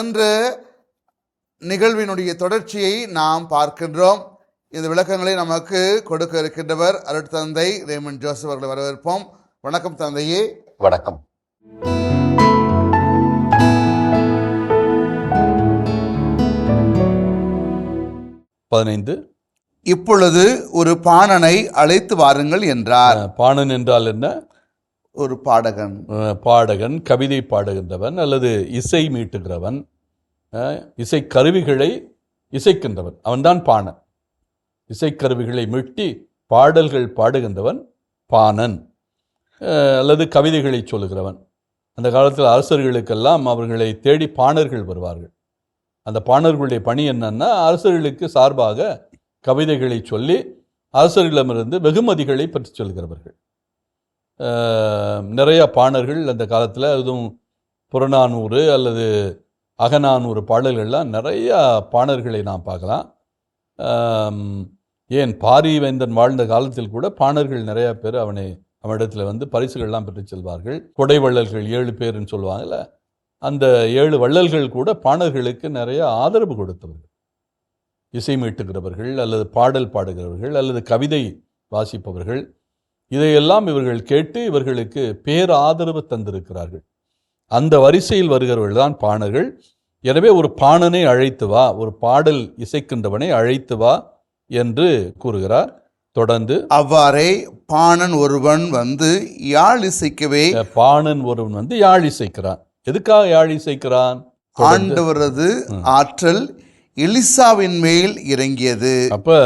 சென்ற நிகழ்வினுடைய தொடர்ச்சியை நாம் பார்க்கின்றோம். இந்த விளக்கங்களை நமக்கு கொடுக்க இருக்கின்றவர் அருட்தந்தை ரேமன் ஜோசப் அவர்களை வரவேற்போம். வணக்கம் தந்தையே. வணக்கம். பதினைந்து. இப்பொழுது ஒரு பாணனை அழைத்து வாருங்கள் என்றார். பாணன் என்றால் என்ன? ஒரு பாடகன். பாடகன் கவிதை பாடுகின்றவன் அல்லது இசை மீட்டுகிறவன் இசை கருவிகளை இசைக்கின்றவன். அவன்தான் பாணன். இசைக்கருவிகளை மீட்டி பாடல்கள் பாடுகின்றவன் பாணன் அல்லது கவிதைகளை சொல்லுகிறவன். அந்த காலத்தில் அரசர்களுக்கெல்லாம் அவர்களை தேடி பாணர்கள் வருவார்கள். அந்த பாணர்களுடைய பணி என்னன்னா அரசர்களுக்கு சார்பாக கவிதைகளை சொல்லி அரசர்களிடமிருந்து வெகுமதிகளை பற்றி சொல்கிறவர்கள். நிறையா பாணர்கள் அந்த காலத்தில் அதுவும் புறநானூறு அல்லது அகநானூறு பாடல்கள்லாம் நிறையா பாணர்களை நாம் பார்க்கலாம். ஏன் பாரிவேந்தன் வாழ்ந்த காலத்தில் கூட பாணர்கள் நிறையா பேர் அவனை அவனிடத்தில் வந்து பரிசுகள்லாம் பெற்று செல்வார்கள். கொடை வள்ளல்கள் ஏழு பேர்னு சொல்லுவாங்கல்ல அந்த ஏழு வள்ளல்கள் கூட பாணர்களுக்கு நிறைய ஆதரவு கொடுத்தவர்கள். இசை மீட்டுகிறவர்கள் அல்லது பாடல் பாடுகிறவர்கள் அல்லது கவிதை வாசிப்பவர்கள். இதையெல்லாம் இவர்கள் கேட்டு இவர்களுக்கு பேர் ஆதரவு தந்திருக்கிறார்கள். அந்த வரிசையில் வருகிறவர்கள் தான் பாணர்கள். எனவே ஒரு பாணனை அழைத்து வா ஒரு பாடல் இசைக்கின்றவனை அழைத்து வா என்று கூறுகிறார். தொடர்ந்து அவ்வாறே பாணன் ஒருவன் வந்து யாழ் இசைக்கவே பாணன் ஒருவன் வந்து யாழ் இசைக்கிறான். எதுக்காக யாழ் இசைக்கிறான்? ஆண்டவரது ஆற்றல் எலிசாவின் மேல் இறங்கியது. அப்ப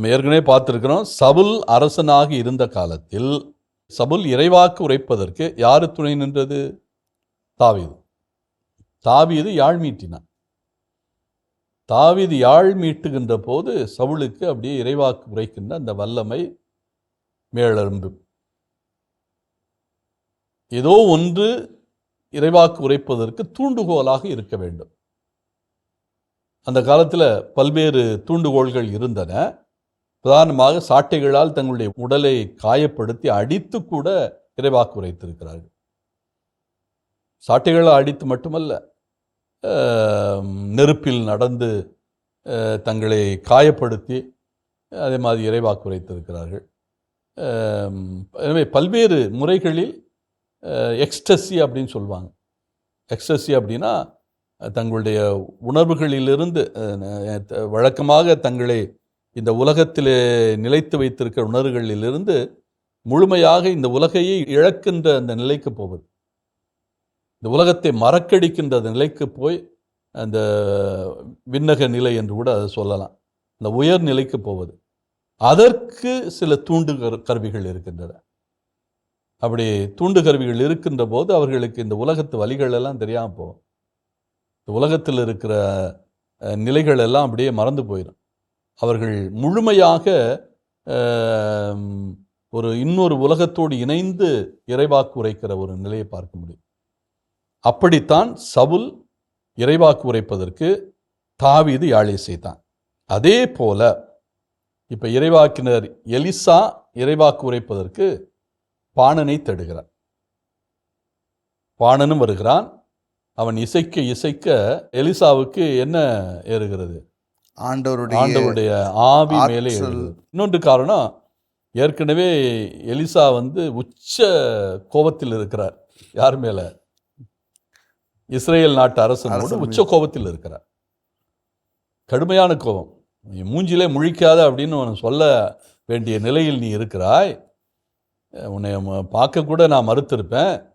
நம்ம ஏற்கனவே பார்த்துருக்கிறோம் சபுல் அரசனாக இருந்த காலத்தில் சவுல் இறைவாக்கு உரைப்பதற்கு யாரு துணை நின்றது? தாவீது. தாவீது யாழ் மீட்டினான். தாவீது யாழ் மீட்டுகின்ற போது சவுளுக்கு அப்படியே இறைவாக்கு உரைக்கின்ற அந்த வல்லமை மேலெழும்பு. ஏதோ ஒன்று இறைவாக்கு உரைப்பதற்கு தூண்டுகோலாக இருக்க வேண்டும். அந்த காலத்தில் பல்வேறு தூண்டுகோள்கள் இருந்தன. பிரதானமாக சாட்டைகளால் தங்களுடைய உடலை காயப்படுத்தி அடித்து கூட இறைவாக்கு உரைத்திருக்கிறார்கள். சாட்டைகளால் அடித்து மட்டுமல்ல நெருப்பில் நடந்து தங்களை காயப்படுத்தி அதே மாதிரி இறைவாக்கு உரைத்திருக்கிறார்கள். எனவே பல்வேறு முறைகளில் எக்ஸ்டசி அப்படின்னு சொல்லுவாங்க. எக்ஸ்டசி அப்படின்னா தங்களுடைய உணர்வுகளிலிருந்து வழக்கமாக தங்களை இந்த உலகத்திலே நிலைத்து வைத்திருக்கிற உணர்வுகளிலிருந்து முழுமையாக இந்த உலகையே இழக்கின்ற அந்த நிலைக்கு போவது. இந்த உலகத்தை மறக்கடிக்கின்ற அந்த நிலைக்கு போய் அந்த விண்ணக நிலை என்று கூட அதை சொல்லலாம். இந்த உயர் நிலைக்கு போவது. அதற்கு சில தூண்டு கரு- கருவிகள் இருக்கின்றன. அப்படி தூண்டு கருவிகள் இருக்கின்ற போது அவர்களுக்கு இந்த உலகத்து வழிகள் எல்லாம் தெரியாமல் போகும். இந்த உலகத்தில் இருக்கிற நிலைகள் எல்லாம் அப்படியே மறந்து போயிடும் அவர்கள் முழுமையாக ஒரு இன்னொரு உலகத்தோடு இணைந்து இறைவாக்கு உரைக்கிற ஒரு நிலையை பார்க்க முடியும். அப்படித்தான் சவுல் இறைவாக்கு உரைப்பதற்கு தாவீது யாழை செய்தான். அதே போல இப்போ இறைவாக்கினர் எலிசா இறைவாக்கு உரைப்பதற்கு பாணனை தேடுகிறார். பாணனும் வருகிறான். அவன் இசைக்க இசைக்க எலிசாவுக்கு என்ன ஏறுகிறது? ஆண்டவருடைய ஆண்டவருடைய ஆவி மேலே இன்னொன்று காரணம் ஏற்கனவே எலிசா வந்து உச்ச கோபத்தில் இருக்கிறார். யார் மேல? இஸ்ரேல் நாட்டு அரசனோடு அரசன் உச்ச கோபத்தில் இருக்கிறார். கடுமையான கோபம். நீ மூஞ்சிலே முழிக்காத அப்படின்னு சொல்ல வேண்டிய நிலையில் நீ இருக்கிறாய். உன்னை ம- பார்க்க கூட நான் மறுத்திருப்பேன்.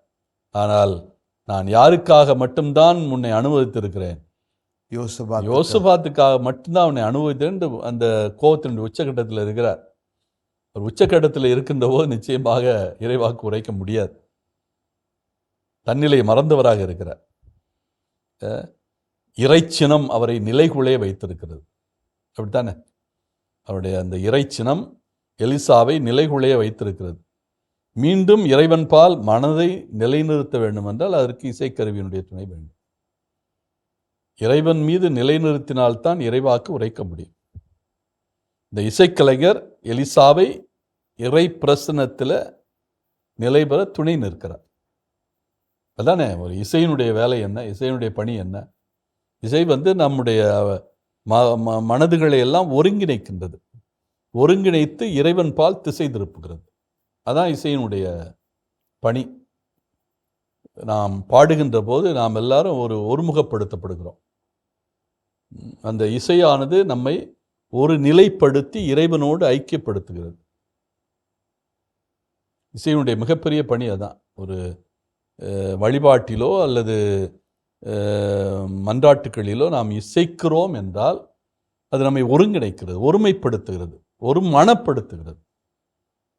ஆனால் நான் யாருக்காக மட்டும்தான் உன்னை அனுமதித்திருக்கிறேன்? யோசபா யோசபாத்துக்காக மட்டும்தான் அவனை அனுபவித்து அந்த கோபத்தினுடைய உச்சகட்டத்தில் இருக்கிறார். ஒரு உச்சக்கட்டத்தில் இருக்கின்ற போது நிச்சயமாக இறைவாக்கு உரைக்க முடியாது. தன்னிலை மறந்தவராக இருக்கிறார். இறைச்சினம் அவரை நிலைகுலைய வைத்திருக்கிறது. அப்படித்தானே? அவருடைய அந்த இறைச்சினம் எலிசாவை நிலைகுலைய வைத்திருக்கிறது. மீண்டும் இறைவன் பால் மனதை நிலைநிறுத்த வேண்டும் என்றால் அதற்கு இசைக்கருவியினுடைய துணை வேண்டும். இறைவன் மீது நிலைநிறுத்தினால்தான் இறைவாக்கு உரைக்க முடியும். இந்த இசைக்கலைஞர் எலிசாவை இறை பிரசனத்தில் நிலைபெற துணை நிற்கிறார். அதானே ஒரு இசையினுடைய வேலை என்ன இசையினுடைய பணி என்ன? இசை வந்து நம்முடைய ம ம- மனதுகளை எல்லாம் ஒருங்கிணைக்கின்றது. ஒருங்கிணைத்து இறைவன் பால் திசை திருப்புகிறது. அதான் இசையினுடைய பணி. நாம் பாடுகின்ற போது நாம் எல்லாரும் ஒரு ஒருமுகப்படுத்தப்படுகிறோம். அந்த இசையானது நம்மை ஒரு நிலைப்படுத்தி இறைவனோடு ஐக்கியப்படுத்துகிறது. இசையினுடைய மிகப்பெரிய பணி அதான். ஒரு வழிபாட்டிலோ அல்லது மன்றாட்டுகளிலோ நாம் இசைக்கிறோம் என்றால் அது நம்மை ஒருங்கிணைக்கிறது ஒருமைப்படுத்துகிறது ஒரு மனப்படுத்துகிறது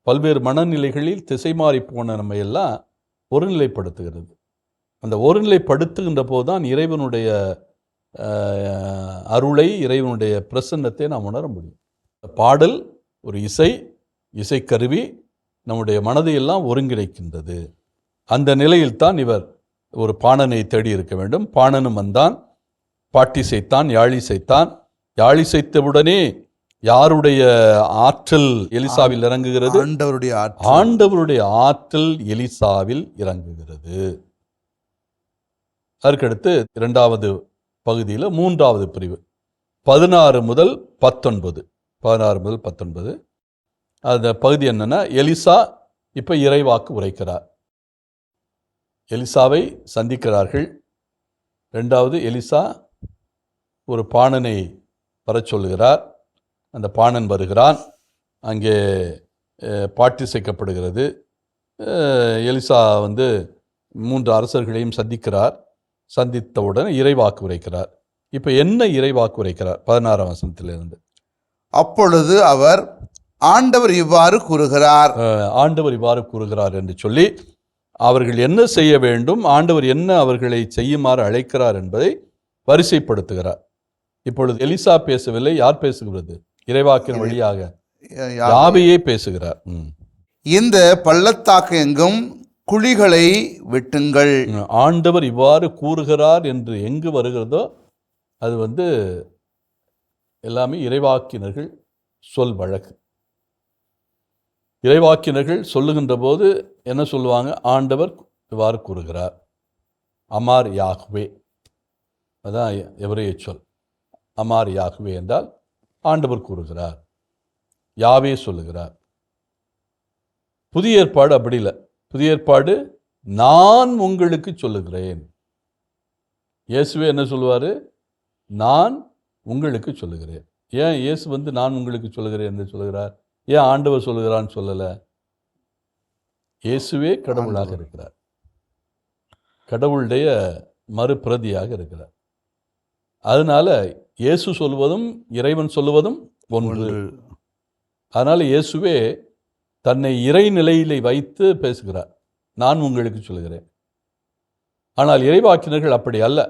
பல்வேறு மனநிலைகளில் திசை மாறி போன நம்ம எல்லாம் ஒருநிலைப்படுத்துகிறது. அந்த ஒருநிலைப்படுத்துகின்ற போது தான் இறைவனுடைய அருளை இறைவனுடைய பிரசன்னத்தை நாம் உணர முடியும். பாடல் ஒரு இசை இசைக்கருவி நம்முடைய மனதை எல்லாம் ஒருங்கிணைக்கின்றது. அந்த நிலையில்தான் இவர் ஒரு பாணனை தேடி இருக்க வேண்டும். பாணனும் வந்தான். பாட்டிசைத்தான் யாழிசைத்தான். யாழிசைத்தவுடனே யாருடைய ஆற்றல் எலிசாவில் இறங்குகிறது? ஆண்டவருடைய ஆண்டவருடைய ஆற்றல் எலிசாவில் இறங்குகிறது. அதற்கடுத்து இரண்டாவது பகுதியில் மூன்றாவது பிரிவு. பதினாறு முதல் பத்தொன்பது. பதினாறு முதல் பத்தொன்பது. அந்த பகுதி என்னன்னா எலிசா இப்போ இறைவாக்கு உரைக்கிறார். எலிசாவை சந்திக்கிறார்கள். ரெண்டாவது எலிசா ஒரு பாணனை வரச் சொல்லுகிறார். அந்த பாணன் வருகிறான். அங்கே அஹ், பாட்டிசைக்கப்படுகிறது. அஹ், எலிசா வந்து மூன்று அரசர்களையும் சந்திக்கிறார். சந்தித்தவுடன் இறைவாக்கு உரைக்கிறார். இப்போ என்ன இறைவாக்கு உரைக்கிறார்? பதினாறாம் வசனத்திலிருந்து. அப்பொழுது அவர் ஆண்டவர் இவ்வாறு கூறுகிறார். ஆண்டவர் இவ்வாறு கூறுகிறார் என்று சொல்லி அவர்கள் என்ன செய்ய வேண்டும்? ஆண்டவர் என்ன அவர்களை செய்யுமாறு அழைக்கிறார் என்பதை வரிசைப்படுத்துகிறார். இப்பொழுது எலிசா பேசவில்லை யார் பேசுகிறது? இறைவாக்கின் வழியாக. யாவையே பேசுகிறார். இந்த பள்ளத்தாக்கு எங்கும் குழிகளை வெட்டுங்கள். ஆண்டவர் இவ்வாறு கூறுகிறார் என்று எங்கு வருகிறதோ அது வந்து எல்லாமே இறைவாக்கினர்கள் சொல் வழக்கு. இறைவாக்கினர்கள் சொல்லுகின்ற போது என்ன சொல்லுவாங்க? ஆண்டவர் இவ்வாறு கூறுகிறார். அமார் யாகுவே. அதான் எவரைய சொல். அமார் யாகுவே என்றால் ஆண்டவர் கூறுகிறார். யாவே சொல்லுகிறார். புதிய ஏற்பாடு அப்படி இல்லை. புதிய ஏற்பாடு நான் உங்களுக்கு சொல்லுகிறேன். இயேசுவே என்ன சொல்லுவார்? நான் உங்களுக்கு சொல்லுகிறேன். ஏன் இயேசு வந்து நான் உங்களுக்கு சொல்லுகிறேன் என்று சொல்லுகிறார்? ஏன் ஆண்டவர் சொல்லுகிறான்னு சொல்லலை? இயேசுவே கடவுளாக இருக்கிறார். கடவுளுடைய மறுபிரதியாக இருக்கிறார். அதனால இயேசு சொல்வதும் இறைவன் சொல்லுவதும் ஒன்று. அதனால இயேசுவே தன்னை இறைநிலையிலே வைத்து பேசுகிறார். நான் உங்களுக்கு சொல்கிறேன். ஆனால் இறைவாக்கினர்கள் அப்படி அல்ல.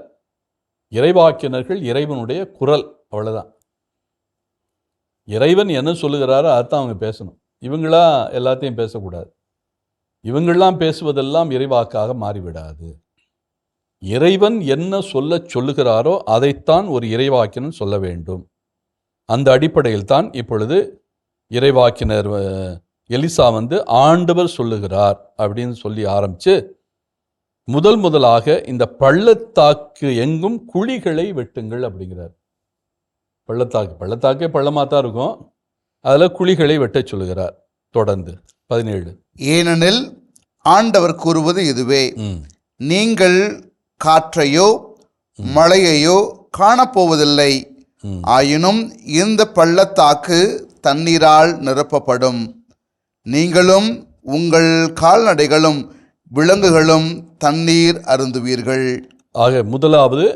இறைவாக்கினர்கள் இறைவனுடைய குரல் அவ்வளவுதான். இறைவன் என்ன சொல்லுகிறாரோ அதான் அவங்க பேசணும். இவங்களா எல்லாத்தையும் பேசக்கூடாது. இவங்கெல்லாம் பேசுவதெல்லாம் இறைவாக்காக மாறிவிடாது. இறைவன் என்ன சொல்லச் சொல்லுகிறாரோ அதைத்தான் ஒரு இறைவாக்கினன் சொல்ல வேண்டும். அந்த அடிப்படையில் தான் இப்பொழுது இறைவாக்கினர் எலிசா வந்து ஆண்டவர் சொல்லுகிறார் அப்படின்னு சொல்லி ஆரம்பிச்சு முதல் முதலாக இந்த பள்ளத்தாக்கு எங்கும் குழிகளை வெட்டுங்கள் அப்படிங்கிறார். பள்ளத்தாக்கு பள்ளத்தாக்கே பள்ளமாக தான் இருக்கும். அதில் குழிகளை வெட்டச் சொல்லுகிறார். தொடர்ந்து பதினேழு. ஏனெனில் ஆண்டவர் கூறுவது இதுவே. நீங்கள் காற்றையோ மழையையோ காணப்போவதில்லை. ஆயினும் இந்த பள்ளத்தாக்கு தண்ணீரால் நிரப்பப்படும். நீங்களும் உங்கள் கால்நடைகளும் விலங்குகளும் தண்ணீர் அருந்துவீர்கள். ஆக முதலாவது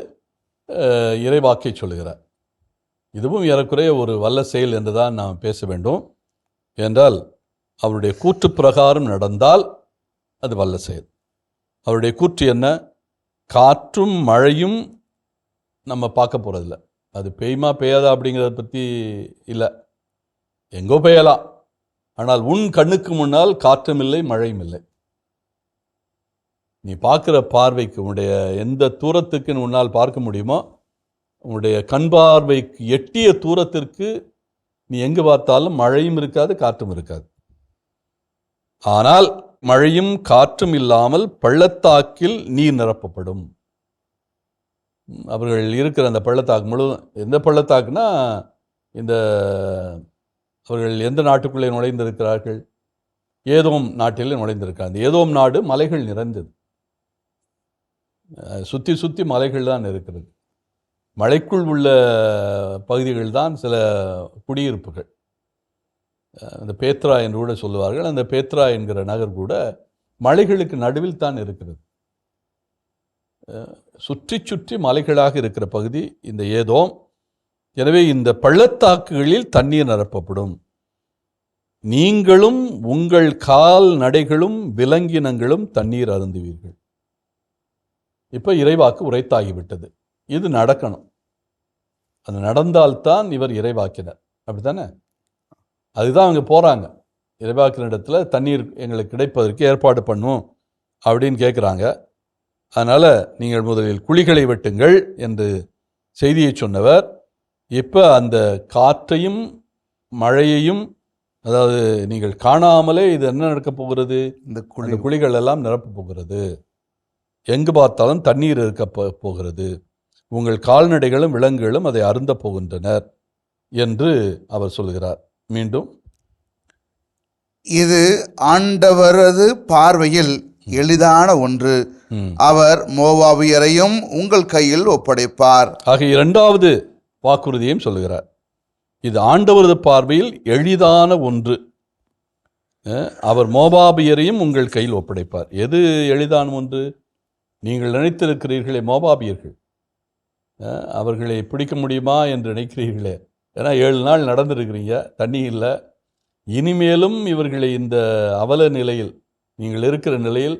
இறைவாக்கை சொல்லுகிறார். இதுவும் ஏறக்குறைய ஒரு வல்ல செயல் என்று தான் நாம் பேச வேண்டும். என்றால் அவருடைய கூற்று பிரகாரம் நடந்தால் அது வல்ல செயல். அவருடைய கூற்று என்ன? காற்றும் மழையும் நம்ம பார்க்க போகிறதில்ல அது பெய்யுமா பெய்யாதா அப்படிங்கிறத பற்றி இல்லை. எங்கோ பெய்யலாம். ஆனால் உன் கண்ணுக்கு முன்னால் காற்றும் இல்லை மழையும் இல்லை. நீ பார்க்குற பார்வைக்கு உன்னுடைய எந்த தூரத்துக்கு உன்னால் பார்க்க முடியுமோ உன்னுடைய கண் பார்வைக்கு எட்டிய தூரத்திற்கு நீ எங்கு பார்த்தாலும் மழையும் இருக்காது காற்றும் இருக்காது. ஆனால் மழையும் காற்றும் இல்லாமல் பள்ளத்தாக்கில் நீர் நிரப்பப்படும். அவர்கள் இருக்கிற அந்த பள்ளத்தாக்கு முழுவதும் எந்த பள்ளத்தாக்குனா இந்த அவர்கள் எந்த நாட்டுக்குள்ளே நுழைந்திருக்கிறார்கள்? ஏதோம் நாட்டில் நுழைந்திருக்காங்க ஏதோம் நாடு மலைகள் நிறைந்தது. சுற்றி சுற்றி மலைகள் தான் இருக்கிறது. மலைக்குள் உள்ள பகுதிகள் தான் சில குடியிருப்புகள். அந்த பேத்ரா என்று கூட சொல்லுவார்கள். அந்த பேத்ரா என்கிற நகர் கூட மலைகளுக்கு நடுவில் தான் இருக்கிறது. சுற்றி சுற்றி மலைகளாக இருக்கிற பகுதி இந்த ஏதோம். எனவே இந்த பள்ளத்தாக்குகளில் தண்ணீர் நிரப்பப்படும். நீங்களும் உங்கள் கால் நடைகளும் விலங்கினங்களும் தண்ணீர் அருந்துவீர்கள். இப்போ இறைவாக்கு உரைத்தாகிவிட்டது. இது நடக்கணும். அது நடந்தால்தான் இவர் இறைவாக்கினர். அப்படித்தானே? அதுதான் அவங்க போகிறாங்க இறைவாக்கினிடத்தில் தண்ணீர் எங்களுக்கு கிடைப்பதற்கு ஏற்பாடு பண்ணும் அப்படின்னு கேட்குறாங்க அதனால் நீங்கள் முதலில் குழிகளை வெட்டுங்கள் என்று செய்தியை சொன்னவர். இப்போ அந்த காற்றையும் மழையையும் அதாவது நீங்கள் காணாமலே இது என்ன நடக்கப் போகிறது? இந்த குழி. குழிகள் எல்லாம் நிரப்பப் போகிறது. எங்கு பார்த்தாலும் தண்ணீர் இருக்க போகிறது. உங்கள் கால்நடைகளும் விலங்குகளும் அதை அருந்தப் போகின்றனர் என்று அவர் சொல்கிறார் மீண்டும். இது ஆண்டவரது பார்வையில் எளிதான ஒன்று. அவர் மோவாபியரையும் உங்கள் கையில் ஒப்படைப்பார். ஆக இரண்டாவது வாக்குறுதியையும் சொல்லுகிறார். இது ஆண்டவரது பார்வையில் எளிதான ஒன்று. அவர் மோபாபியரையும் உங்கள் கையில் ஒப்படைப்பார். எது எளிதான ஒன்று? நீங்கள் நினைத்திருக்கிறீர்களே மோபாபியர்கள் அவர்களை பிடிக்க முடியுமா என்று நினைக்கிறீர்களே? ஏன்னா ஏழு நாள் நடந்துருக்கிறீங்க தண்ணி இல்லை. இனிமேலும் இவர்களை இந்த அவல நிலையில் நீங்கள் இருக்கிற நிலையில்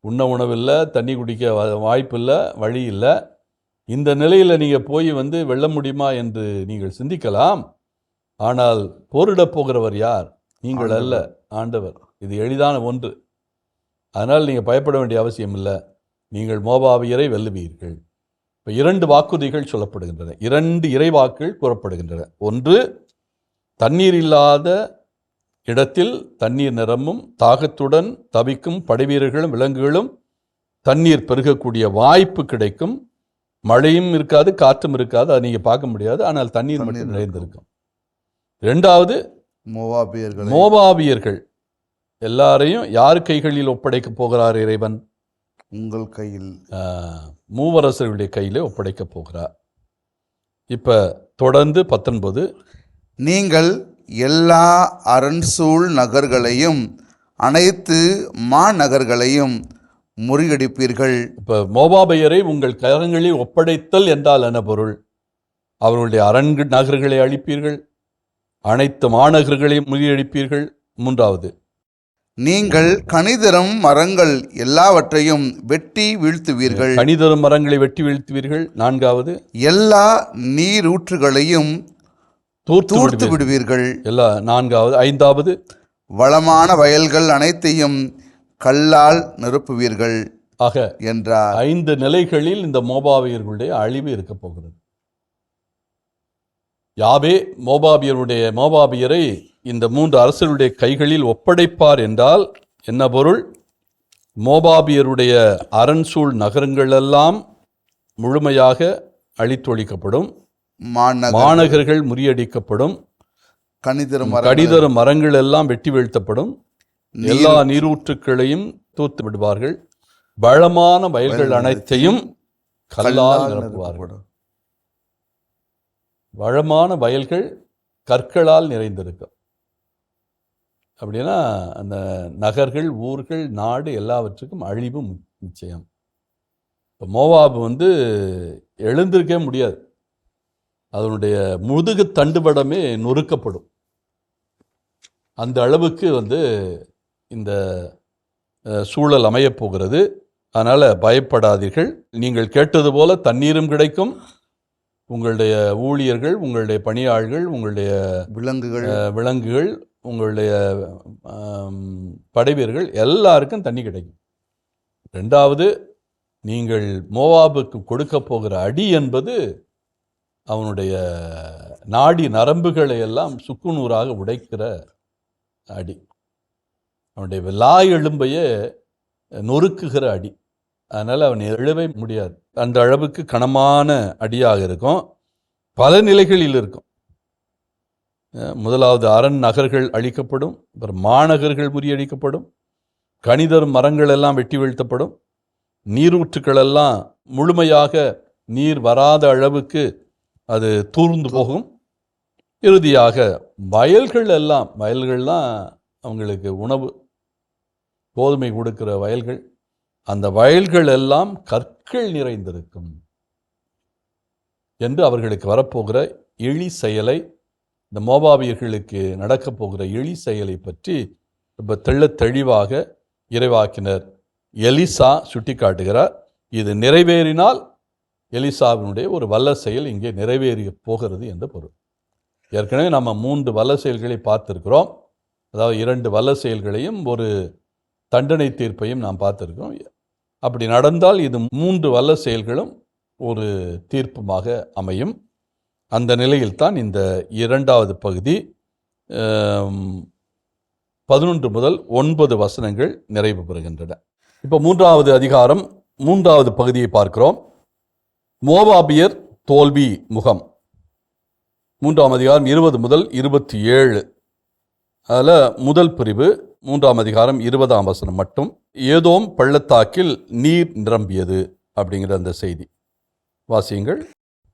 உண்ண உணவில்லை தண்ணி குடிக்க வாய்ப்பு வாய்ப்பில்லை வழி இல்லை. இந்த நிலையில் நீங்கள் போய் வந்து வெல்ல முடியுமா என்று நீங்கள் சிந்திக்கலாம். ஆனால் போரிடப் போகிறவர் யார்? நீங்கள் அல்ல. ஆண்டவர். இது எளிதான ஒன்று. அதனால் நீங்கள் பயப்பட வேண்டிய அவசியம் இல்லை. நீங்கள் மோபாவியரை வெல்லுவீர்கள். இப்போ இரண்டு வாக்குறுதிகள் சொல்லப்படுகின்றன. இரண்டு இறைவாக்குகள் கூறப்படுகின்றன. ஒன்று தண்ணீர் இல்லாத இடத்தில் தண்ணீர் நிரம்பும் தாகத்துடன் தவிக்கும் படைவீரர்களும் விலங்குகளும் தண்ணீர் பெருகக்கூடிய வாய்ப்பு கிடைக்கும். மழையும் இருக்காது காற்றும் இருக்காது அதை நீங்கள் பார்க்க முடியாது. ஆனால் தண்ணீர் மட்டும். நிறைந்திருக்கும். ரெண்டாவது மோவாபியர்களை மோபாபியர்கள் எல்லாரையும் யார் கைகளில் ஒப்படைக்கப் போகிறார் இறைவன்? உங்கள் கையில். மூவரசர்களுடைய கையிலே ஒப்படைக்கப் போகிறார். இப்போ தொடர்ந்து பத்தொன்பது. நீங்கள் எல்லா அரண்சூழ் நகர்களையும் அனைத்து மாநகர்களையும் முறியடிப்பீர்கள். இப்போ மோபாபையரை உங்கள் கரங்களில் ஒப்படைத்தல் என்றால் என்ன பொருள்? அவர்களுடைய அரண்கு நகர்களை அழிப்பீர்கள். அனைத்து மாநகர்களையும் முறியடிப்பீர்கள். மூன்றாவது நீங்கள் கனிதரும் மரங்கள் எல்லாவற்றையும் வெட்டி வீழ்த்துவீர்கள். கனிதரும் மரங்களை வெட்டி வீழ்த்துவீர்கள். நான்காவது எல்லா நீரூற்றுகளையும் தூர்த்து விடுவீர்கள். எல்லா நான்காவது ஐந்தாவது வளமான வயல்கள் அனைத்தையும் கல்லால் நிரப்புவீர்கள் ஆக என்றார். ஐந்து நிலைகளில் இந்த மோபாபியர்களுடைய அழிவு இருக்க போகிறது. யாவே மோபாபியருடைய மோபாபியரை இந்த மூன்று அரசருடைய கைகளில் ஒப்படைப்பார் என்றால் என்ன பொருள்? மோபாபியருடைய அரண்சூழ் நகரங்களெல்லாம் முழுமையாக அழித்தொழிக்கப்படும். மாநகர் மாநகர்கள் முறியடிக்கப்படும். மரங்கள். கடிதரும் மரங்கள் எல்லாம் வெட்டி வீழ்த்தப்படும். எல்லா நீரூற்றுக்களையும் தூத்து விடுவார்கள் வளமான வயல்கள் அனைத்தையும் கல்லால் நிரப்புவார்கள். வளமான வயல்கள் கற்களால் நிறைந்திருக்கும். அப்படின்னா அந்த நகர்கள் ஊர்கள் நாடு எல்லாவற்றுக்கும் அழிவு நிச்சயம். இப்போ மோவாபு வந்து எழுந்திருக்கவே முடியாது. அதனுடைய முதுகு தண்டுபடமே நொறுக்கப்படும். அந்த அளவுக்கு வந்து இந்த சூழல் அமையப் போகிறது. அதனால் பயப்படாதீர்கள். நீங்கள் கேட்டது போல தண்ணீரும் கிடைக்கும். உங்களுடைய ஊழியர்கள் உங்களுடைய பணியாளர்கள் உங்களுடைய விலங்குகள். விலங்குகள் உங்களுடைய ஆம், படைவீரர்கள் எல்லாருக்கும் தண்ணி கிடைக்கும். ரெண்டாவது நீங்கள் மோவாபுக்கு கொடுக்க போகிற அடி என்பது அவனுடைய நாடி நரம்புகளை எல்லாம் சுக்குநூறாக உடைக்கிற அடி. அவனுடைய விலா எலும்பையே நொறுக்குகிற அடி. அதனால் அவன் எழவே முடியாது. அந்த அளவுக்கு கனமான அடியாக இருக்கும். பல நிலைகளில் இருக்கும். முதலாவது அரண் நகர்கள் அழிக்கப்படும். அப்புறம் மாநகர்கள் முறியடிக்கப்படும். கணிதர் மரங்கள் எல்லாம் வெட்டி வீழ்த்தப்படும். நீரூற்றுக்கள் எல்லாம் முழுமையாக நீர் வராத அளவுக்கு அது தூர்ந்து போகும். இறுதியாக வயல்கள் எல்லாம் வயல்கள்லாம் அவங்களுக்கு உணவு கோதுமை கொடுக்கிற வயல்கள். அந்த வயல்கள் எல்லாம் கற்கள் நிறைந்திருக்கும் என்று அவர்களுக்கு வரப்போகிற இழி செயலை இந்த மோபாவியர்களுக்கு நடக்கப் போகிற இழி செயலை பற்றி ரொம்ப தெள்ளத் தெளிவாக இறைவாக்கினர் எலிசா சுட்டி காட்டுகிறார் இது நிறைவேறினால் எலிசாவினுடைய ஒரு வல்ல செயல் இங்கே நிறைவேறி போகிறது என்ற பொருள். ஏற்கனவே நம்ம மூன்று வல்ல செயல்களை பார்த்துருக்கிறோம். அதாவது இரண்டு வல்ல செயல்களையும் ஒரு தண்டனை தீர்ப்பையும் நாம் பார்த்திருக்கிறோம். அப்படி நடந்தால் இது மூன்று வல்ல செயல்களும் ஒரு தீர்ப்புமாக அமையும். அந்த நிலையில்தான் இந்த இரண்டாவது பகுதி பதினொன்று முதல் ஒன்பது வசனங்கள் நிறைவு பெறுகின்றன. இப்போ மூன்றாவது அதிகாரம் மூன்றாவது பகுதியை பார்க்கிறோம். மோவாபியர் தோல்வி முகம். மூன்றாம் அதிகாரம் இருபது முதல் இருபத்தி ஏழு. அதில் முதல் பிரிவு மூன்றாம் அதிகாரம் இருபதாம் வசனம் மட்டும். ஏதோம் பள்ளத்தாக்கில் நீர் நிரம்பியது அப்படிங்கிற அந்த செய்தி. வாசியுங்கள்.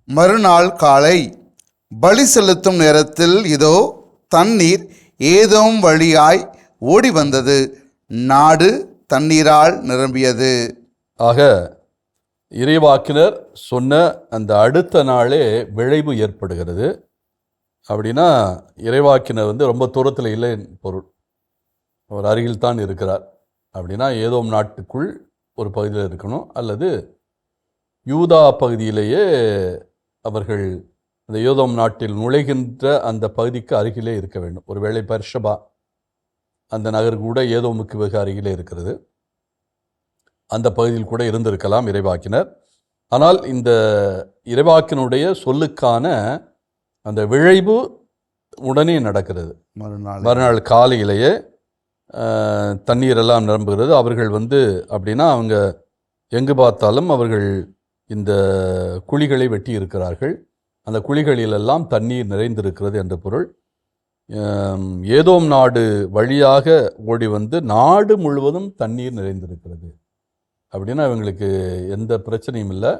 மறுநாள் காலை பலி செலுத்தும் நேரத்தில் இதோ தண்ணீர் ஏதோம் வழியாய் ஓடி வந்தது. நாடு தண்ணீரால் நிரம்பியது. ஆக இறைவாக்கினர் சொன்ன அந்த அடுத்த நாளே விளைவு ஏற்படுகிறது. அப்படின்னா இறைவாக்கினர் வந்து ரொம்ப தூரத்தில் இல்லை பொருள். அவர் அருகில் தான் இருக்கிறார். அப்படின்னா ஏதோ நாட்டுக்குள் ஒரு பகுதியில் இருக்கணும். அல்லது யூதா பகுதியிலேயே அவர்கள் அந்த யோதோம் நாட்டில் நுழைகின்ற அந்த பகுதிக்கு அருகிலே இருக்க வேண்டும். ஒருவேளை பர்ஷபா அந்த நகர் கூட ஏதோமுக்கு வெகு அருகிலே இருக்கிறது. அந்த பகுதியில் கூட இருந்திருக்கலாம் இறைவாக்கினர். ஆனால் இந்த இறைவாக்கினுடைய சொல்லுக்கான அந்த விளைவு உடனே நடக்கிறது. மறுநாள். மறுநாள் காலையிலேயே தண்ணீரெல்லாம் நிரம்புகிறது. அவர்கள் வந்து அப்படின்னா அவங்க எங்கு பார்த்தாலும் அவர்கள் இந்த குழிகளை வெட்டி இருக்கிறார்கள். அந்த குழிகளிலெல்லாம் தண்ணீர் நிறைந்திருக்கிறது என்ற பொருள். ஏதோம் நாடு வழியாக ஓடி வந்து நாடு முழுவதும் தண்ணீர் நிறைந்திருக்கிறது. அப்படின்னா இவங்களுக்கு எந்த பிரச்சனையும் இல்லை.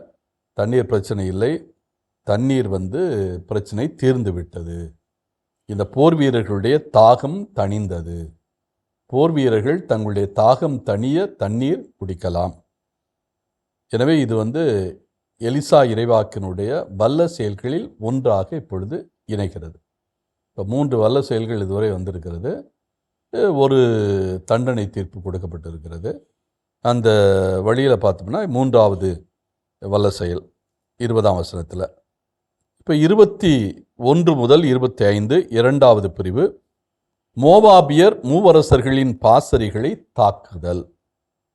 தண்ணீர் பிரச்சனை இல்லை. தண்ணீர் வந்து பிரச்சனை தீர்ந்து விட்டது. இந்த போர் வீரர்களுடைய தாகம் தணிந்தது. போர் வீரர்கள் தங்களுடைய தாகம் தனிய தண்ணீர் குடிக்கலாம். எனவே இது வந்து எலிசா இறைவாக்கினுடைய வல்ல செயல்களில் ஒன்றாக இப்பொழுது இணைகிறது. இப்போ மூன்று வல்ல செயல்கள் இதுவரை வந்திருக்கிறது. ஒரு தண்டனை தீர்ப்பு கொடுக்கப்பட்டிருக்கிறது. அந்த வழியில் பார்த்தோம்னா மூன்றாவது வல்ல செயல் இருபதாம் வசனத்தில். இப்போ இருபத்தி ஒன்று முதல் இருபத்தி ஐந்து இரண்டாவது பிரிவு. மோவாபியர் மூவரசர்களின் பாசறைகளை தாக்குதல்.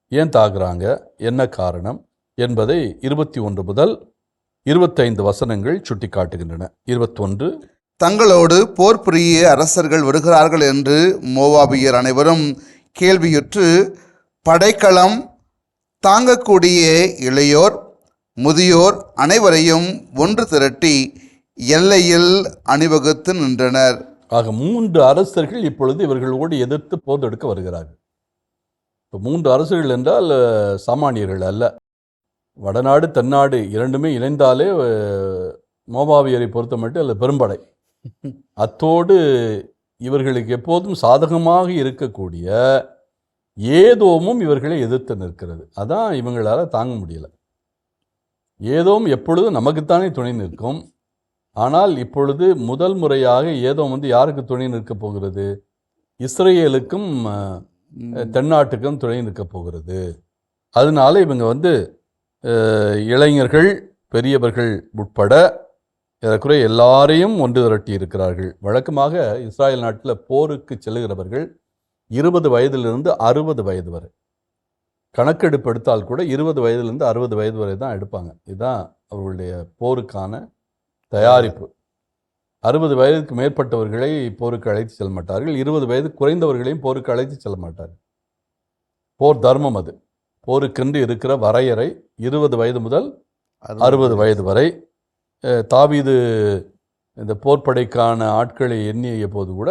ஏன் தாக்குறாங்க? என்ன காரணம்? என்பதை இருபத்தி ஒன்று முதல் இருபத்தைந்து வசனங்கள் சுட்டிக்காட்டுகின்றன. இருபத்தொன்று. தங்களோடு போர் புரிய அரசர்கள் வருகிறார்கள் என்று மோவாபியர் அனைவரும் கேள்வியுற்று படைக்களம் தாங்கக்கூடிய இளையோர் முதியோர் அனைவரையும் ஒன்று திரட்டி எல்லையில் அணிவகுத்து நின்றனர். ஆக மூன்று அரசர்கள் இப்பொழுது இவர்களோடு எதிர்த்து போதெடுக்க வருகிறார்கள். இப்போ மூன்று அரசர்கள் என்றால் சாமானியர்கள் அல்ல. வடநாடு தென்னாடு இரண்டுமே இணைந்தாலே மோபாவியரை பொறுத்த மட்டும் அல்ல பெரும்படை. அத்தோடு இவர்களுக்கு எப்போதும் சாதகமாக இருக்கக்கூடிய ஏதோமும் இவர்களை எதிர்த்து நிற்கிறது. அதான் இவங்களால் தாங்க முடியலை. ஏதோம் எப்பொழுதும் நமக்குத்தானே துணை நிற்கும். ஆனால் இப்பொழுது முதல் முறையாக ஏதோ வந்து யாருக்கு துணை நிற்கப் போகிறது? இஸ்ரேலுக்கும் தென்னாட்டுக்கும் துணை நிற்கப் போகிறது. அதனால இவங்க வந்து இளைஞர்கள் பெரியவர்கள் உட்பட ஏறக்குறைய எல்லாரையும் ஒன்று திரட்டி இருக்கிறார்கள். வழக்கமாக இஸ்ராயல் நாட்டில் போருக்கு செல்லுகிறவர்கள் இருபது வயதிலிருந்து அறுபது வயது வரை. கணக்கெடுப்பு எடுத்தால் கூட இருபது வயதிலிருந்து அறுபது வயது வரை தான் எடுப்பாங்க. இதுதான் அவர்களுடைய போருக்கான தயாரிப்பு. அறுபது வயதுக்கு மேற்பட்டவர்களை போருக்கு அழைத்து செல்ல மாட்டார்கள். இருபது வயது குறைந்தவர்களையும் போருக்கு அழைத்து செல்ல மாட்டார்கள். போர் தர்மம் அது. போருக்கென்று இருக்கிற வரையறை இருபது வயது முதல் அறுபது வயது. வரை. தாவீது இந்த போர்ப்படைக்கான ஆட்களை எண்ணிய போது கூட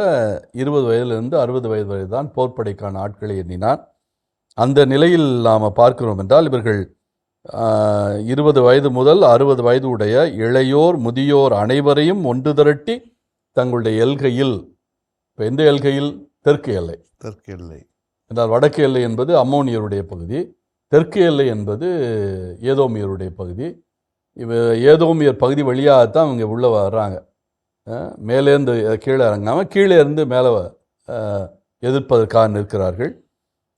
இருபது வயதிலிருந்து அறுபது வயது வரை தான் போர்ப்படைக்கான ஆட்களை எண்ணினார். அந்த நிலையில் நாம் பார்க்கிறோம் என்றால் இவர்கள் இருபது வயது முதல் அறுபது வயது உடைய இளையோர் முதியோர் அனைவரையும் ஒன்று திரட்டி தங்களுடைய எல்கையில் இப்போ எந்த எல்கையில்? தெற்கு எல்லை. தெற்கு எல்லை. என்றால் வடக்கு எல்லை என்பது அம்மோனியருடைய பகுதி தெற்கு எல்லை என்பது ஏதோமியருடைய பகுதி. இவ ஏதோமியர் பகுதி வழியாகத்தான் இவங்க உள்ளே வர்றாங்க. மேலேருந்து கீழே இறங்காமல் கீழே இருந்து மேலே எதிர்ப்பதற்காக நிற்கிறார்கள்.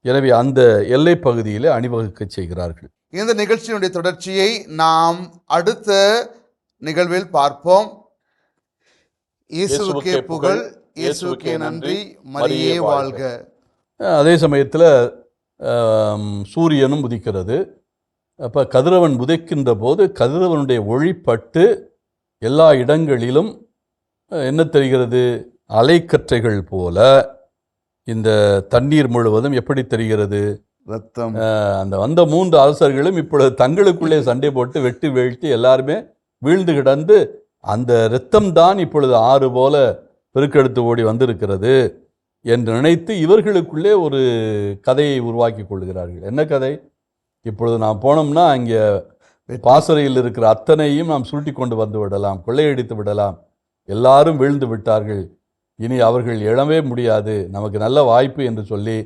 எனவே அந்த எல்லை பகுதியிலே அணிவகுக்க செய்கிறார்கள். இந்த நிகழ்ச்சியினுடைய தொடர்ச்சியை நாம் அடுத்த நிகழ்வில் பார்ப்போம். இயேசுவுக்கே புகழ் இயேசுவுக்கே நன்றி மரியே வாழ்க. அதே சமயத்தில் சூரியனும் உதிக்கிறது. அப்போ கதிரவன் உதைக்கின்ற போது கதிரவனுடைய ஒளிப்பட்டு எல்லா இடங்களிலும் என்ன தெரிகிறது? அலைக்கற்றைகள் போல இந்த தண்ணீர் முழுவதும் எப்படி தெரிகிறது? ரத்தம். அந்த வந்த மூன்று அரசர்களும் இப்பொழுது தங்களுக்குள்ளே சண்டை போட்டு வெட்டி வீழ்த்தி எல்லாருமே வீழ்ந்து கிடந்து அந்த இரத்தம்தான் இப்பொழுது ஆறு போல பெருக்கெடுத்து ஓடி வந்திருக்கிறது என்று நினைத்து இவர்களுக்குள்ளே ஒரு கதையை உருவாக்கி கொள்கிறார்கள். என்ன கதை? இப்பொழுது நாம் போனோம்னா அங்கே பாசறையில் இருக்கிற அத்தனையும் நாம் சுருட்டி கொண்டு வந்து விடலாம் கொள்ளையடித்து விடலாம். எல்லாரும் வீழ்ந்து விட்டார்கள். இனி அவர்கள் எழவே முடியாது. நமக்கு நல்ல வாய்ப்பு என்று சொல்லி